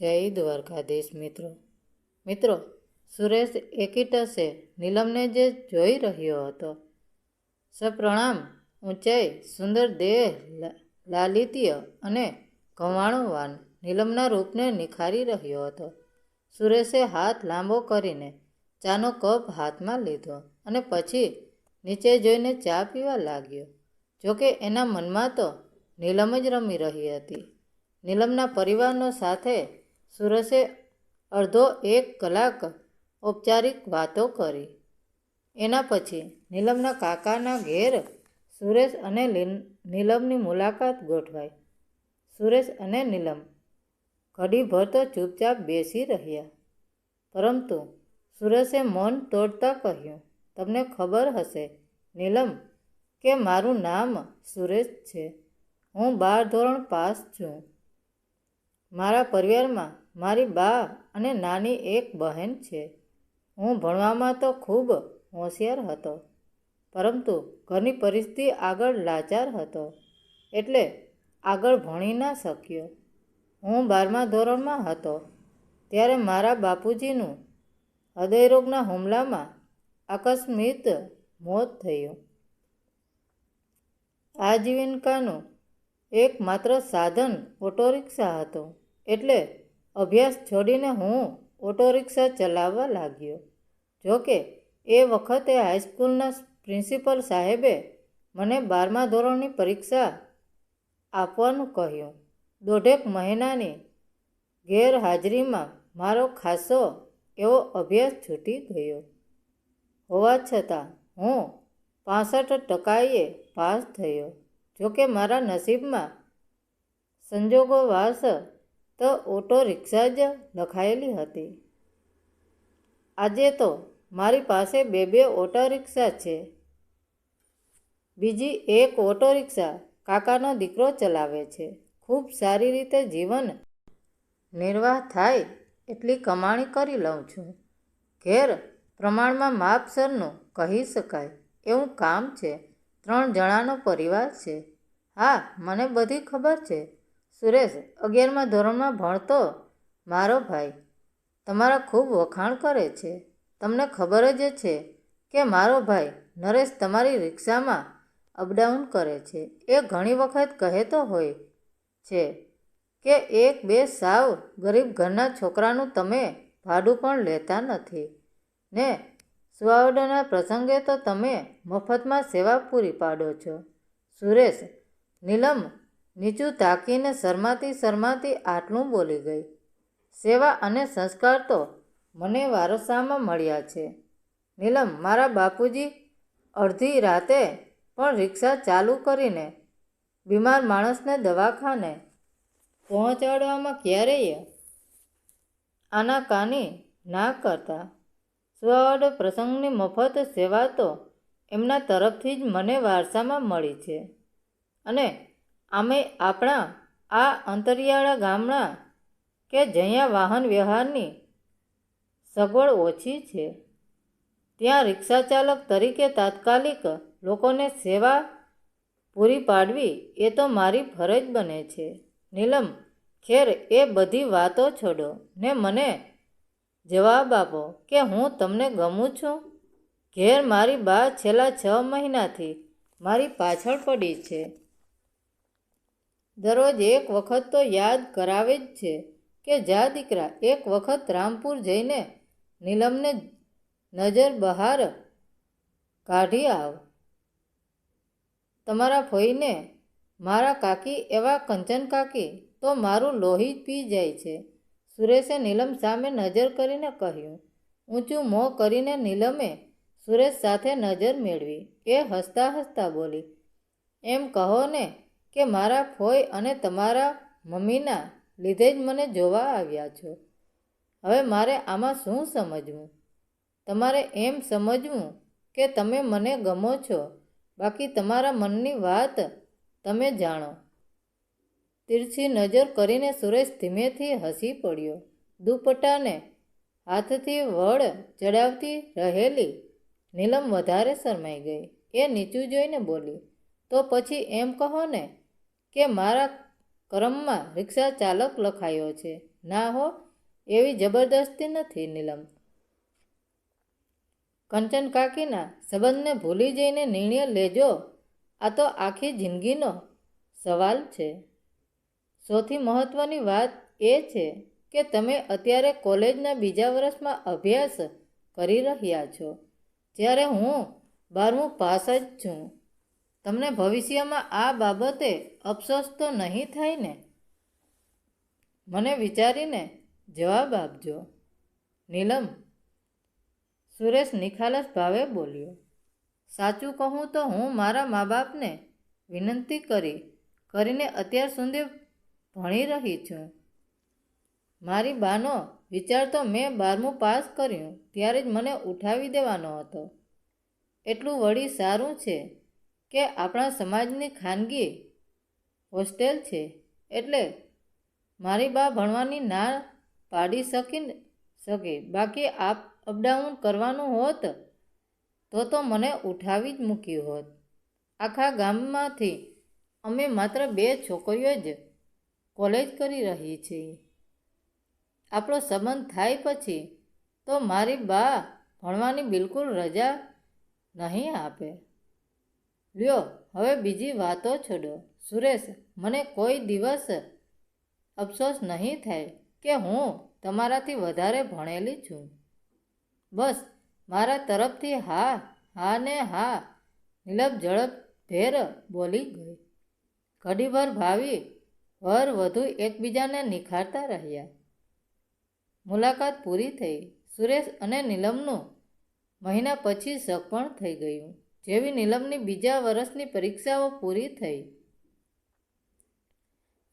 જય દ્વારકાધીશ મિત્રો. મિત્રો, સુરેશ એકીટસે નીલમને જે જોઈ રહ્યો હતો, સપ્રણામ, ઊંચાઈ, સુંદર દેહ લાલિત્ય અને કમાણુવાન નીલમના રૂપને નિખારી રહ્યો હતો. સુરેશે હાથ લાંબો કરીને ચાનો કપ હાથમાં લીધો અને પછી નીચે જોઈને ચા પીવા લાગ્યો. જોકે એના મનમાં તો નીલમ જ રમી રહી હતી. નીલમના પરિવારનો સાથે સુરેશે અડધો એક કલાક ઔપચારિક વાતો કરી. એના પછી નીલમના કાકાના ઘેર સુરેશ અને નીલમની મુલાકાત ગોઠવાઈ. સુરેશ અને નીલમ ઘડીભર તો ચૂપચાપ બેસી રહ્યા. પરંતુ સુરેશે મૌન તોડતા કહ્યું, તમને ખબર હશે, નીલમ, કે મારું નામ સુરેશ છે. હું બાર ધોરણ પાસ છું. મારા પરિવારમાં મારી બા અને નાની એક બહેન છે. હું ભણવામાં તો ખૂબ હોશિયાર હતો, પરંતુ ઘરની પરિસ્થિતિ આગળ લાચાર હતો, એટલે આગળ ભણી ના શક્યો. હું બારમા ધોરણમાં હતો, ત્યારે મારા બાપુજીનું હૃદયરોગના હુમલામાં આકસ્મિત મોત થયું. આજીવિકાનું એકમાત્ર સાધન ઓટો રિક્ષા હતું, એટલે અભ્યાસ છોડીને હું ઓટો રિક્ષા ચલાવવા લાગ્યો. જોકે એ વખતે હાઈસ્કૂલના પ્રિન્સિપલ સાહેબે મને બારમા ધોરણની પરીક્ષા આપવાનું કહ્યું. દોઢેક મહિનાની ગેરહાજરીમાં મારો ખાસો એવો અભ્યાસ છૂટી ગયો. હોવા છતાં, હું પાસઠ ટકાએ પાસ થયો. જોકે મારા નસીબમાં સંજોગોવાસ તો ઓટો રિક્ષા જ લખાયેલી હતી. આજે તો મારી પાસે બે બે ઓટો રિક્ષા છે. બીજી એક ઓટો રિક્ષા કાકાનો દીકરો ચલાવે છે. ખૂબ સારી રીતે જીવન નિર્વાહ થાય એટલી કમાણી કરી લઉં છું. ઘેર પ્રમાણમાં માપસરનું કહી શકાય એવું કામ છે. ત્રણ જણાનો પરિવાર છે. હા, મને બધી ખબર છે. સુરેશ, અગિયારમા ધોરણમાં ભણતો? મારો ભાઈ, તમારા ખૂબ વખાણ કરે છે. તમને ખબર જ છે કે મારો ભાઈ નરેશ તમારી રિક્ષામાં અપડાઉન કરે છે. એ ઘણી વખત કહેતો હોય છે કે એક બે સાવ ગરીબ ઘરના છોકરાનું તમે ભાડું પણ લેતા નથી. ને સુવાવડના પ્રસંગે તો તમે મફતમાં સેવા પૂરી પાડો છો. સુરેશ, નીલમ નીચું તાકીને શરમાતી શરમાતી આટલું બોલી ગઈ. સેવા અને સંસ્કાર તો મને વારસામાં મળ્યા છે. નીલમ, મારા બાપુજી અડધી રાતે પણ રિક્ષા ચાલુ કરીને બીમાર માણસને દવાખાને પહોંચાડવામાં ક્યારેય આનાકાની ના કરતા. સુવાવડ પ્રસંગની મફત સેવા તો એમના તરફથી જ મને વારસામાં મળી છે. અને આમે આપણા, આ અંતરિયાળા ગામના કે જ્યાં વાહન વ્યવહારની સગવડ ઓછી છે, ત્યાં રિક્ષા ચાલક તરીકે તાત્કાલિક લોકોને સેવા પૂરી પાડવી એ તો મારી ફરજ બને છે. નીલમ, ખેર એ બધી વાતો છોડો. ને મને જવાબ આપો કે હું તમને ગમું છું? ઘેર મારી બા છેલ્લા છ મહિનાથી મારી પાછળ પડી છે. દરરોજ એક વખત તો યાદ કરાવે જ છે કે જા દીકરા, એક વખત રામપુર જઈને નીલમને નજર બહાર કાઢી આવ. તમારા ફોઈને મારા કાકી એવા કંચન કાકી તો મારું લોહી પી જાય છે. સુરેશે નીલમ સામે નજર કરીને કહ્યું, ઊંચું મોં કરીને નીલમે સુરેશ સાથે નજર મેળવી. એ હસતા હસતા બોલી, એમ કહો ને કે મારા ફોઈ અને તમારા મમ્મીના લીધે જ મને જોવા આવ્યા છો. હવે મારે આમાં શું સમજવું? તમારે એમ સમજવું કે તમે મને ગમો છો. બાકી તમારા મનની વાત તમે જાણો. તીરછી નજર કરીને સુરેશ ધીમેથી હસી પડ્યો. દુપટ્ટાને હાથથી વળ ચડાવતી રહેલી નીલમ વધારે શરમાઈ ગઈ એ નીચું જોઈને બોલી, તો પછી એમ કહો ને કે મારા કરમમાં રિક્ષા ચાલક લખાયો છે. ના હો, એવી જબરદસ્તી નથી નીલમ. કંચન કાકીના સંબંધને ભૂલી જઈને નિર્ણય લેજો. આ તો આખી જિંદગીનો સવાલ છે. સૌથી મહત્ત્વની વાત એ છે કે તમે અત્યારે કોલેજના બીજા વર્ષમાં અભ્યાસ કરી રહ્યા છો. જ્યારે હું બારમું પાસ જ છું. તમને ભવિષ્યમાં આ બાબતે અફસોસ તો નહીં થાય ને? મને વિચારીને જવાબ આપજો. નીલમ, સુરેશ નિખાલસ ભાવે બોલ્યો. સાચું કહું તો હું મારા મા બાપને વિનંતી કરી, કરીને અત્યાર સુધી ભણી રહી છું. મારી બાનો વિચાર તો મેં બારમું પાસ કર્યું, ત્યારે જ મને ઉઠાવી દેવાનો હતો. એટલું વળી સારું છે. કે આપણા સમાજની ખાનગી હોસ્ટેલ છે. એટલે મારી બા ભણવાની ના પાડી શકી શકે. બાકી આપ અપડાઉન કરવાનું હોત તો તો મને ઉઠાવી જ મૂક્યું હોત. આખા ગામમાંથી અમે માત્ર બે છોકરીઓ જ કોલેજ કરી રહી છીએ. આપણો સંબંધ થાય પછી તો મારી બા ભણવાની બિલકુલ રજા નહીં આપે. લ્યો, હવે બીજી વાતો છોડો. સુરેશ, મને કોઈ દિવસ અફસોસ નહીં થાય કે હું તમારાથી વધારે ભણેલી છું. બસ, મારા તરફથી હા હા ને હા, નીલમ ઝડપ ભેર બોલી ગઈ. ઘડીભર ભાવી વર વધુ એકબીજાને નિખારતા રહ્યા. મુલાકાત પૂરી થઈ. સુરેશ અને નીલમનું મહિના પછી સગપણ થઈ ગયું. જેવી નીલમની બીજા વર્ષની પરીક્ષાઓ પૂરી થઈ.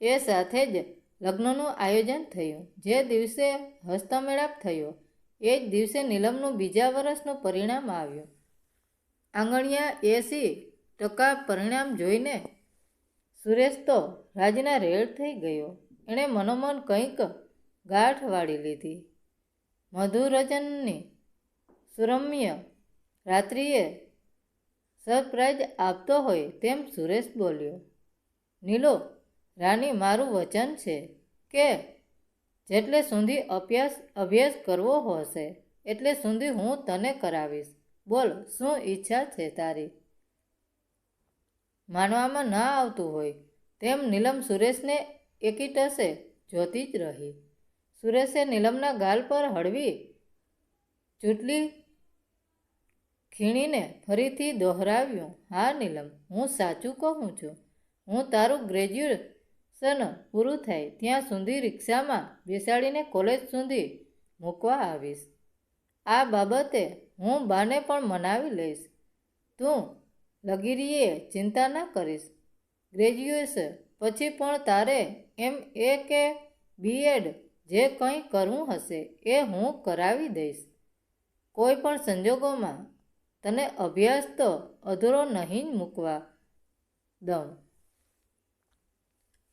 એ સાથે જ લગ્નનું આયોજન થયું. જે દિવસે હસ્તમેળાપ થયો, એ જ દિવસે નીલમનું બીજા વર્ષનું પરિણામ આવ્યું. આંગણિયા એસી ટકા પરિણામ જોઈને સુરેશ તો રાજના રેડ થઈ ગયો. એણે મનોમન કંઈક ગાંઠ વાળી લીધી. મધુરજનની સુરમ્ય રાત્રિએ સરપ્રાઈઝ આપતો હોય તેમ સુરેશ બોલ્યો, નીલો, રાની મારું વચન છે કે જેટલે સુધી અભ્યાસ અભ્યાસ કરવો હશે, એટલે સુધી હું તને કરાવીશ. બોલ, શું ઈચ્છા છે તારી? માનવામાં ના આવતું હોય તેમ નીલમ સુરેશને એકીટસે જોતી જ રહી. સુરેશે નીલમના ગાલ પર હળવી, ચૂંટલી ખીણીને ફરીથી દોહરાવ્યું, હા, નીલમ, હું સાચું કહું છું. હું તારું ગ્રેજ્યુએશન પૂરું થાય ત્યાં સુધી રિક્ષામાં બેસાડીને કોલેજ સુધી મૂકવા આવીશ. આ બાબતે હું બાને પણ મનાવી લઈશ. તું લગીરીએ ચિંતા ના કરીશ. ગ્રેજ્યુએશન પછી પણ તારે એમ એ કે બીએડ જે કંઈ કરવું હશે એ હું કરાવી દઈશ. કોઈ પણ સંજોગોમાં તને અભ્યાસ તો અધૂરો નહીં મૂકવા દઉં.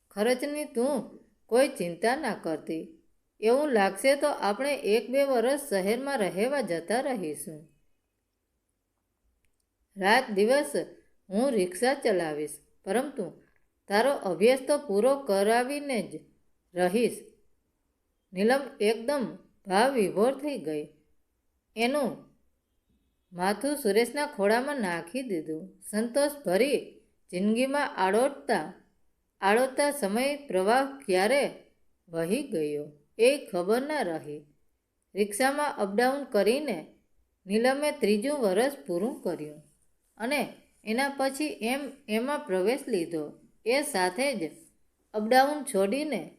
ખર્ચની તું કોઈ ચિંતા ના કરતી. એવું લાગશે તો આપણે એક બે વર્ષ શહેરમાં રહેવા જતા રહીશું. રાત દિવસ હું રિક્ષા ચલાવીશ, પરંતુ તારો અભ્યાસ તો પૂરો કરાવીને જ રહીશ. નીલમ એકદમ ભાવ વિભોર થઈ ગઈ. એનું માથું સુરેશના ખોળામાં નાખી દીધું. સંતોષ ભરી જિંદગીમાં આડોટતા આડોતા સમય પ્રવાહ ક્યારે વહી ગયો એ ખબર ના રહી. રિક્ષામાં અપડાઉન કરીને નીલમે ત્રીજું વર્ષ પૂરું કર્યું અને એના પછી એમ એમાં પ્રવેશ લીધો. એ સાથે જ અપડાઉન છોડીને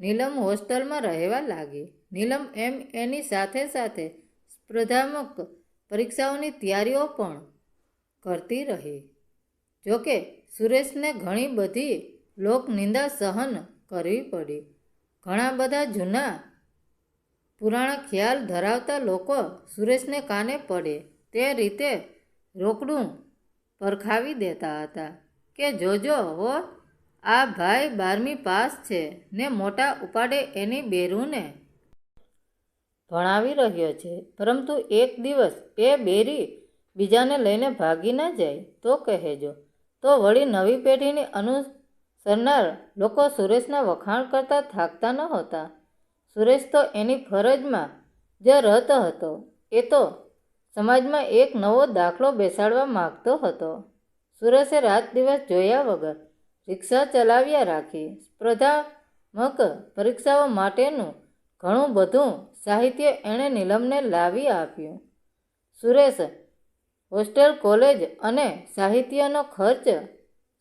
નીલમ હોસ્ટેલમાં રહેવા લાગી. નીલમ એમ એની સાથે સાથે સ્પર્ધાત્મક પરીક્ષાઓની તૈયારીઓ પણ કરતી રહી. જોકે સુરેશને ઘણી બધી લોકનિંદા સહન કરવી પડી. ઘણા બધા જૂના પુરાણા ખ્યાલ ધરાવતા લોકો સુરેશને કાને પડે તે રીતે રોકડું પરખાવી દેતા હતા કે જોજો હો, આ ભાઈ બારમી પાસ છે ને મોટા ઉપાડે એની બેરુને ભણાવી રહ્યો છે. પરંતુ એક દિવસ એ બેરી બીજાને લઈને ભાગી ન જાય, તો કહેજો. તો વળી નવી પેઢીની અનુસરનાર લોકો સુરેશના વખાણ કરતા થાકતા ન હતા. સુરેશ તો એની ફરજમાં જ રત હતો. એ તો સમાજમાં એક નવો દાખલો બેસાડવા માગતો હતો. સુરેશે રાત દિવસ જોયા વગર રિક્ષા ચલાવ્યા રાખી. સ્પર્ધાત્મક પરીક્ષાઓ માટેનું ઘણું બધું સાહિત્ય એણે નીલમને લાવી આપ્યું. સુરેશ, હોસ્ટેલ, કોલેજ અને સાહિત્યનો ખર્ચ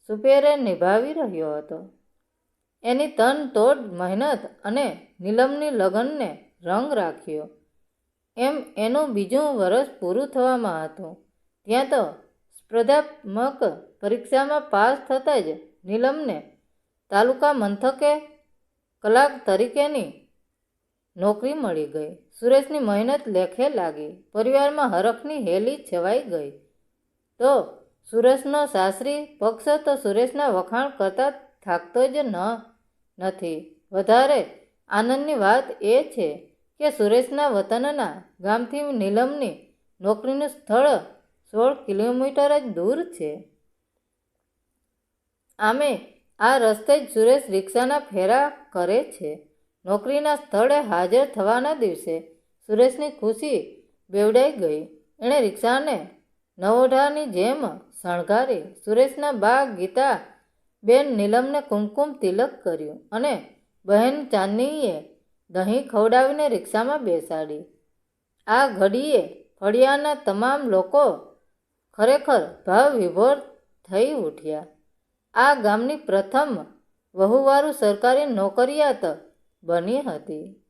સુપેરે નિભાવી રહ્યો હતો. એની તન તોડ મહેનત અને નીલમની લગ્નને રંગ રાખ્યો. એમ એનું બીજું વરસ પૂરું થવામાં હતું. ત્યાં તો સ્પર્ધાત્મક પરીક્ષામાં પાસ થતાં જ નીલમને તાલુકા મથકે કલાક તરીકેની નોકરી મળી ગઈ. સુરેશની મહેનત લેખે લાગી. પરિવારમાં હરખની હેલી છવાઈ ગઈ. તો સુરેશનો સાસરી પક્ષ તો સુરેશના વખાણ કરતા થાકતો જ ન નથી. વધારે આનંદની વાત એ છે કે સુરેશના વતનના ગામથી નીલમની નોકરીનું સ્થળ સોળ કિલોમીટર જ દૂર છે. આમે આ રસ્તે જ સુરેશ રિક્ષાના ફેરા કરે છે. નોકરીના સ્થળે હાજર થવાના દિવસે સુરેશની ખુશી બેવડાઈ ગઈ. એણે રિક્ષાને નવોઢાની જેમ શણગારી સુરેશના બા ગીતા બેન નીલમને કુમકુમ તિલક કર્યું અને બહેન ચાંદનીએ દહીં ખવડાવીને રિક્ષામાં બેસાડી. આ ઘડીએ ફળિયાના તમામ લોકો ખરેખર ભાવ વિભોર થઈ ઉઠ્યા. આ ગામની પ્રથમ વહુવારું સરકારી નોકરિયાત બની હતી.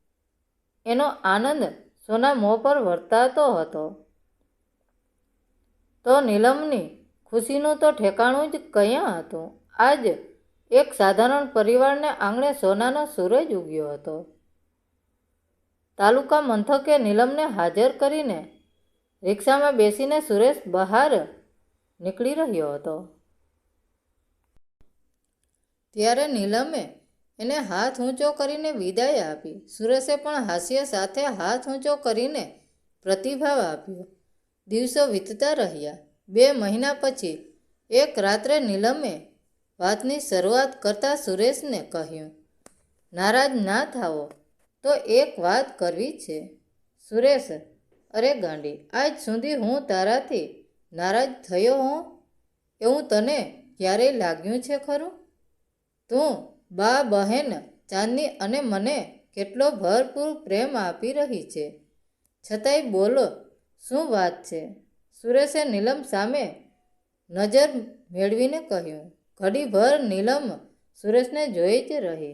એનો આનંદ સોના મોં પર વર્તાતો હતો. તો નીલમની ખુશીનું તો ઠેકાણું જ ક્યાં હતું? આજ એક સાધારણ પરિવારને આંગણે સોનાનો સૂરજ ઉગ્યો હતો. તાલુકા મથકે નીલમને હાજર કરીને રિક્ષામાં બેસીને સુરેશ બહાર નીકળી રહ્યો હતો. ત્યારે નીલમે એને હાથ ઊંચો કરીને વિદાય આપી. સુરેશે પણ હાસ્ય સાથે હાથ ઊંચો કરીને પ્રતિભાવ આપ્યો. દિવસો વીતતા રહ્યા. બે મહિના પછી એક રાત્રે નીલમે વાતની શરૂઆત કરતાં સુરેશને કહ્યું, નારાજ ના થાવો તો એક વાત કરવી છે. સુરેશ, અરે ગાંડી, આજ સુધી હું તારાથી નારાજ થયો હું એવું તને ક્યારેય લાગ્યું છે ખરું? તું બા બહેન ચાંદની અને મને કેટલો ભરપૂર પ્રેમ આપી રહી છે. છતાંય બોલો, શું વાત છે? સુરેશે નીલમ સામે નજર મેળવીને કહ્યું, ઘડીભર નીલમ સુરેશને જોઈ જ રહી.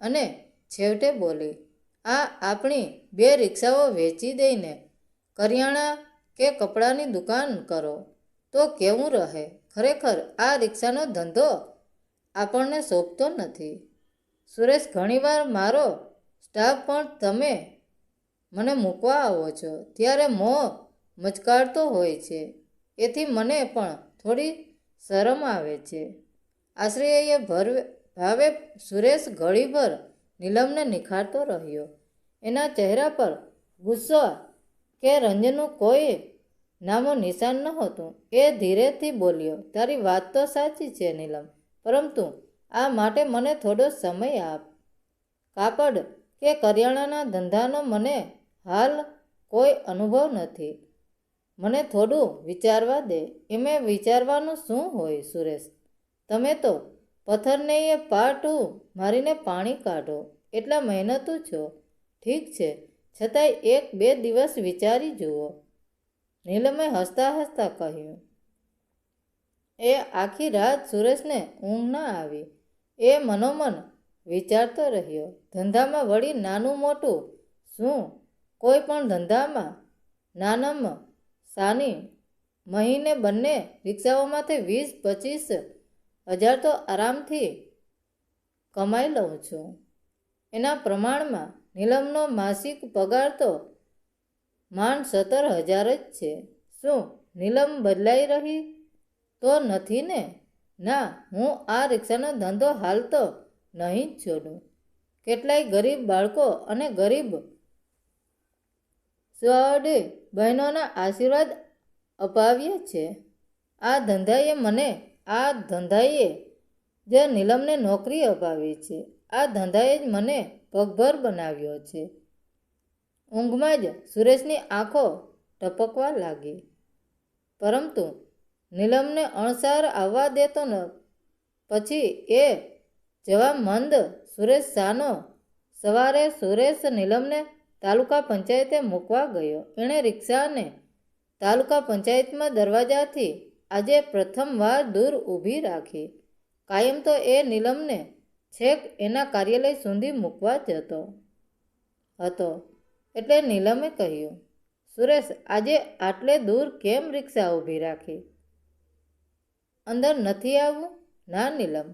અને છેવટે બોલી, આ આપણી બે રિક્ષાઓ વેચી દઈને કરિયાણા કે કપડાની દુકાન કરો, તો કેવું રહે? ખરેખર આ રિક્ષાનો ધંધો આપણને શોભતો નથી. સુરેશ, ઘણીવાર મારો સ્ટાફ પણ તમે મને મૂકવા આવો છો, ત્યારે મોં મચકાડતો હોય છે. એથી મને પણ થોડી શરમ આવે છે. આશ્રયે ભરવે, ભાવે સુરેશ ઘડીભર નીલમને નિખારતો રહ્યો. એના ચહેરા પર ગુસ્સો કે રંજનું કોઈ નામો નિશાન નહોતું. એ ધીરેથી બોલ્યો, તારી વાત તો સાચી છે, નીલમ. પરંતુ આ માટે મને થોડો સમય આપ. કાપડ કે કરિયાણાના ધંધાનો મને હાલ કોઈ અનુભવ નથી. મને થોડું વિચારવા દે. એમે વિચારવાનું શું હોય, સુરેશ? તમે તો પથ્થરને એ પાટું મારીને પાણી કાઢો. એટલા મહેનતું છો. ઠીક છે. છતાંય એક બે દિવસ વિચારી જુઓ. નીલમે હસતા હસતા કહ્યું. એ આખી રાત સુરેશને ઊંઘ ન આવી. એ મનોમન વિચારતો રહ્યો, ધંધામાં વળી નાનું મોટું શું? કોઈ પણ ધંધામાં નાનમ સાની મહિને બંને રિક્ષાઓમાંથી વીસ, પચીસ હજાર તો આરામથી કમાઈ લઉં છું. એના પ્રમાણમાં નીલમનો માસિક પગાર તો માંડ સત્તર હજાર જ છે. શું નીલમ બદલાઈ રહી? તો નથી ને? ના, હું આ રિક્ષાનો ધંધો હાલ તો નહીં જ છોડું. કેટલાય ગરીબ બાળકો અને ગરીબ સ્વડે બહેનોના આશીર્વાદ અપાવ્યા છે. આ ધંધાએ મને, આ ધંધાએ જે નીલમને નોકરી અપાવી છે. આ ધંધાએ જ મને પગભર બનાવ્યો છે. ઊંઘમાં જ સુરેશની આંખો ટપકવા લાગી. પરંતુ નીલમને અણસાર આવવા દેતો ન. પછી એ જવા મંદ, સુરેશ શાનો સવારે સુરેશ નીલમને તાલુકા પંચાયતે મૂકવા ગયો. એણે રિક્ષાને તાલુકા પંચાયતમાં દરવાજાથી આજે પ્રથમવાર દૂર ઊભી રાખી. કાયમ તો એ નીલમને છેક એના કાર્યાલય સુધી મૂકવા જતો હતો. એટલે નીલમે કહ્યું, સુરેશ, આજે આટલે દૂર કેમ રિક્ષા ઊભી રાખી? અંદર નથી આવવું? ના નીલમ,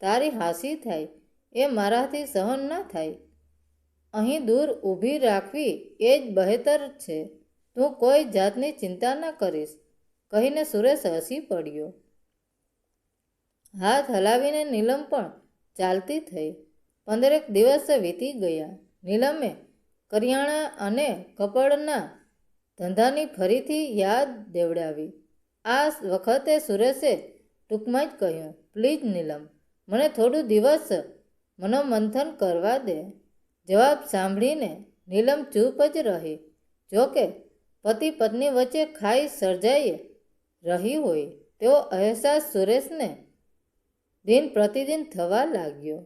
તારી હાસી થાય, એ મારાથી સહન ના થાય. અહીં દૂર ઊભી રાખવી એ જ બહેતર છે. તું કોઈ જાતની ચિંતા ના કરીશ. કહીને સુરેશ હસી પડ્યો. હાથ હલાવીને નીલમ પણ ચાલતી થઈ. પંદરેક દિવસ વીતી ગયા. નીલમે કરિયાણા અને કપડના ધંધાની ફરીથી યાદ દેવડાવી. આ વખતે સુરેશે ટૂંકમાં જ કહ્યું, પ્લીઝ નીલમ, મને થોડું દિવસ મનોમંથન કરવા દે. જવાબ સાંભળીને નીલમ ચૂપ જ રહી. જોકે પતિ પત્ની વચ્ચે ખાઈ સર્જાઈ રહી હોય, તેવો અહેસાસ સુરેશને દિન પ્રતિદિન થવા લાગ્યો.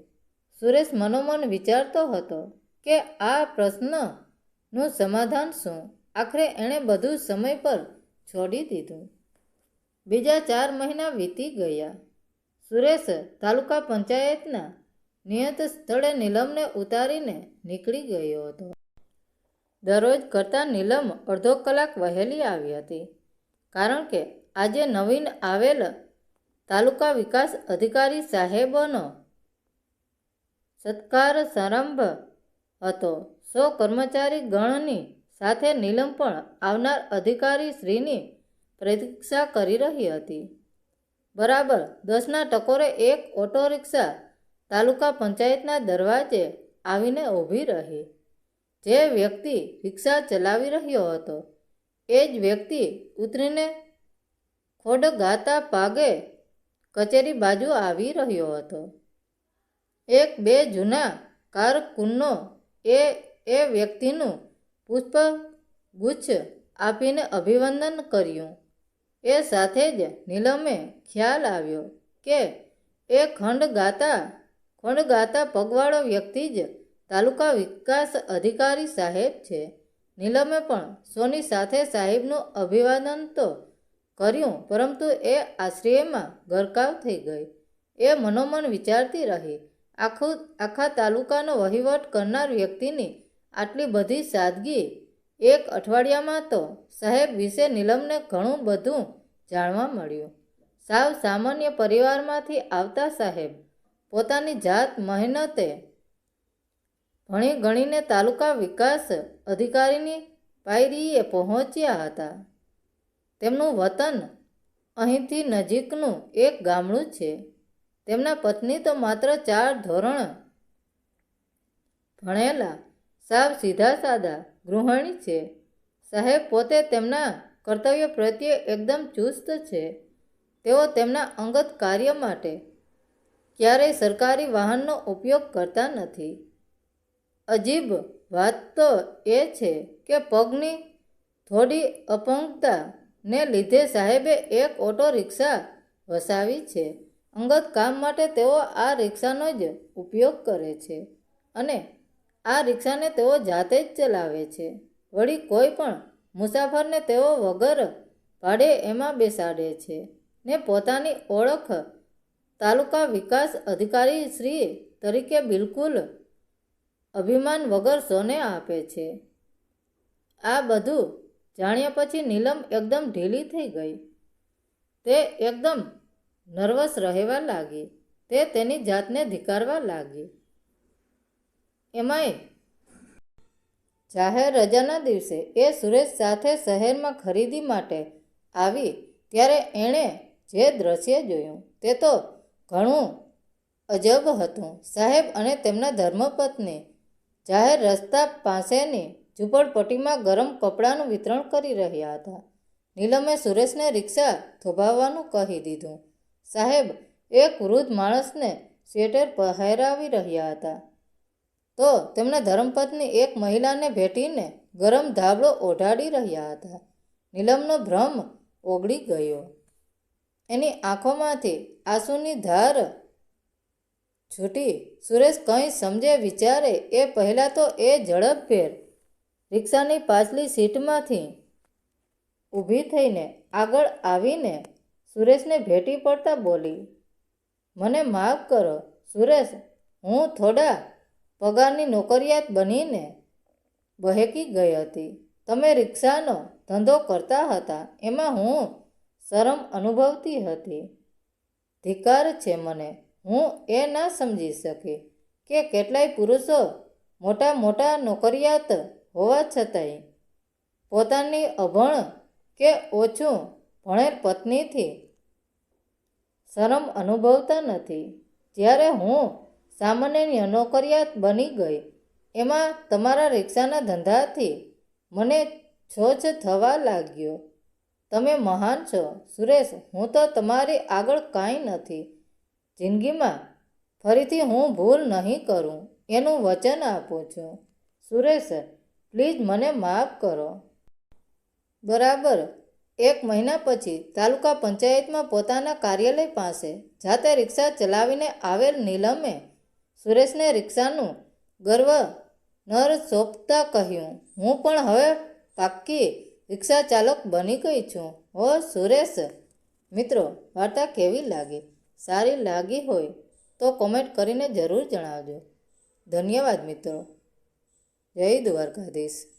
સુરેશ મનોમન વિચારતો હતો કે આ પ્રશ્નનું સમાધાન શું? આખરે એણે બધું સમય પર છોડી દીધું. બીજા ચાર મહિના વીતી ગયા. સુરેશ તાલુકા પંચાયતના નિયત સ્થળે નીલમને ઉતારીને નીકળી ગયો હતો. દરરોજ કરતાં નીલમ અડધો કલાક વહેલી આવી હતી. કારણ કે આજે નવીન આવેલ તાલુકા વિકાસ અધિકારી સાહેબનો સત્કાર સંરંભ હતો. સો કર્મચારી ગણની સાથે નીલમ પણ આવનાર અધિકારી શ્રીની પ્રતીક્ષા કરી રહી હતી. બરાબર, દસના ટકોરે એક ઓટો રિક્ષા તાલુકા પંચાયતના દરવાજે આવીને ઊભી રહી. જે વ્યક્તિ રિક્ષા ચલાવી રહ્યો હતો, એ જ વ્યક્તિ ઉતરીને ખોડ ગાતા પાગે કચેરી બાજુ આવી રહ્યો હતો. એક બે જૂના કારકુનો એ એ વ્યક્તિનું પુષ્પ ગુચ્છ આપીને અભિવંદન કર્યું. એ સાથે જ નીલમે ખ્યાલ આવ્યો કે એ ખંડ ગાતા ખંડ ગાતા પગવાળો વ્યક્તિ જ તાલુકા વિકાસ અધિકારી સાહેબ છે. નીલમે પણ સોની સાથે સાહેબનું અભિવાદન તો કર્યું, પરંતુ એ આશ્રયમાં ગરકાવ થઈ ગઈ. એ મનોમન વિચારતી રહી. આખું, આખા તાલુકાનો વહીવટ કરનાર વ્યક્તિની આટલી બધી સાદગી એક અઠવાડિયામાં તો સાહેબ વિશે નીલમને ઘણું બધું જાણવા મળ્યું. સાવ સામાન્ય પરિવારમાંથી આવતા સાહેબ પોતાની જાત મહેનતે ભણી ગણીને તાલુકા વિકાસ અધિકારીની પાયરીએ પહોંચ્યા હતા. તેમનું વતન અહીંથી નજીકનું એક ગામડું છે. તેમના પત્ની તો માત્ર ચાર ધોરણ ભણેલા સાવ સીધા સાદા ગૃહિણી છે. સાહેબ પોતે તેમના કર્તવ્ય પ્રત્યે એકદમ ચુસ્ત છે. તેઓ તેમના અંગત કાર્ય માટે ક્યારેય સરકારી વાહનનો ઉપયોગ કરતા નથી. અજીબ વાત તો એ છે કે પગની થોડી અપંગતાને લીધે સાહેબે એક ઓટો રિક્ષા વસાવી છે. અંગત કામ માટે તેઓ આ રિક્ષાનો જ ઉપયોગ કરે છે અને આ રિક્ષાને તેઓ જાતે જ ચલાવે છે. વળી કોઈ પણ મુસાફરને તેઓ વગર ભાડે એમાં બેસાડે છે ને પોતાની ઓળખ તાલુકા વિકાસ અધિકારી શ્રી તરીકે બિલકુલ અભિમાન વગર સોને આપે છે. આ બધું જાણ્યા પછી નીલમ એકદમ ઢીલી થઈ ગઈ. તે એકદમ નર્વસ રહેવા લાગી. તે તેની જાતને ધિકારવા લાગી. એમાંય જાહેર રજાના દિવસે એ સુરેશ સાથે શહેરમાં ખરીદી માટે આવી ત્યારે એણે જે દ્રશ્ય જોયું તે તો ઘણું અજબ હતું. સાહેબ અને તેમના ધર્મપત્ની જાહેર રસ્તા પાસેની ઝૂંપડપટ્ટીમાં ગરમ કપડાનું વિતરણ કરી રહ્યા હતા. નીલમે સુરેશને રિક્ષા થોભાવવાનું કહી દીધું. સાહેબ, એક વૃદ્ધ માણસને સ્વેટર પહેરાવી રહ્યા હતા. તો તેમના ધર્મપત્ની એક મહિલાને ભેટીને ગરમ ધાબળો ઓઢાડી રહ્યા હતા. નીલમનો ભ્રમ ઓગળી ગયો. એની આંખોમાંથી આંસુની ધાર છૂટી. સુરેશ કંઈ સમજે વિચારે એ પહેલાં તો એ ઝડપભેર રિક્ષાની પાછલી સીટમાંથી ઊભી થઈને આગળ આવીને સુરેશને ભેટી પડતા બોલી, મને માફ કરો, સુરેશ, હું થોડા પગારની નોકરિયાત બનીને બહેકી ગઈ હતી. તમે રિક્ષાનો ધંધો કરતા હતા, એમાં હું શરમ અનુભવતી હતી. ધિકાર છે મને, હું એ ના સમજી શકી કે કેટલાય પુરુષો મોટા મોટા નોકરિયાત હોવા છતાંય પોતાની અભણ કે ઓછું ભણેર પત્નીથી શરમ અનુભવતા નથી. જ્યારે હું સામાન્ય નોકરિયાત બની ગઈ. એમાં તમારા રિક્ષાના ધંધાથી મને છોછ થવા લાગ્યો. તમે મહાન છો. સુરેશ, હું તો તમારી આગળ કાંઈ નથી. જિંદગીમાં ફરીથી હું ભૂલ નહીં કરું, એનું વચન આપું છું. સુરેશ, પ્લીઝ મને માફ કરો. બરાબર. એક મહિના પછી તાલુકા પંચાયતમાં પોતાના કાર્યાલય પાસે જાતે રિક્ષા ચલાવીને આવેલ નીલમે સુરેશને રિક્ષાનું ગર્વ નર સોંપતા કહ્યું, હું પણ હવે પાક્કી રિક્ષા ચાલક બની ગઈ છું. હો, સુરેશ! મિત્રો, વાર્તા કેવી લાગી? સારી લાગી હોય તો કોમેન્ટ કરીને જરૂર જણાવજો. ધન્યવાદ, મિત્રો. જય દ્વારકાધીશ.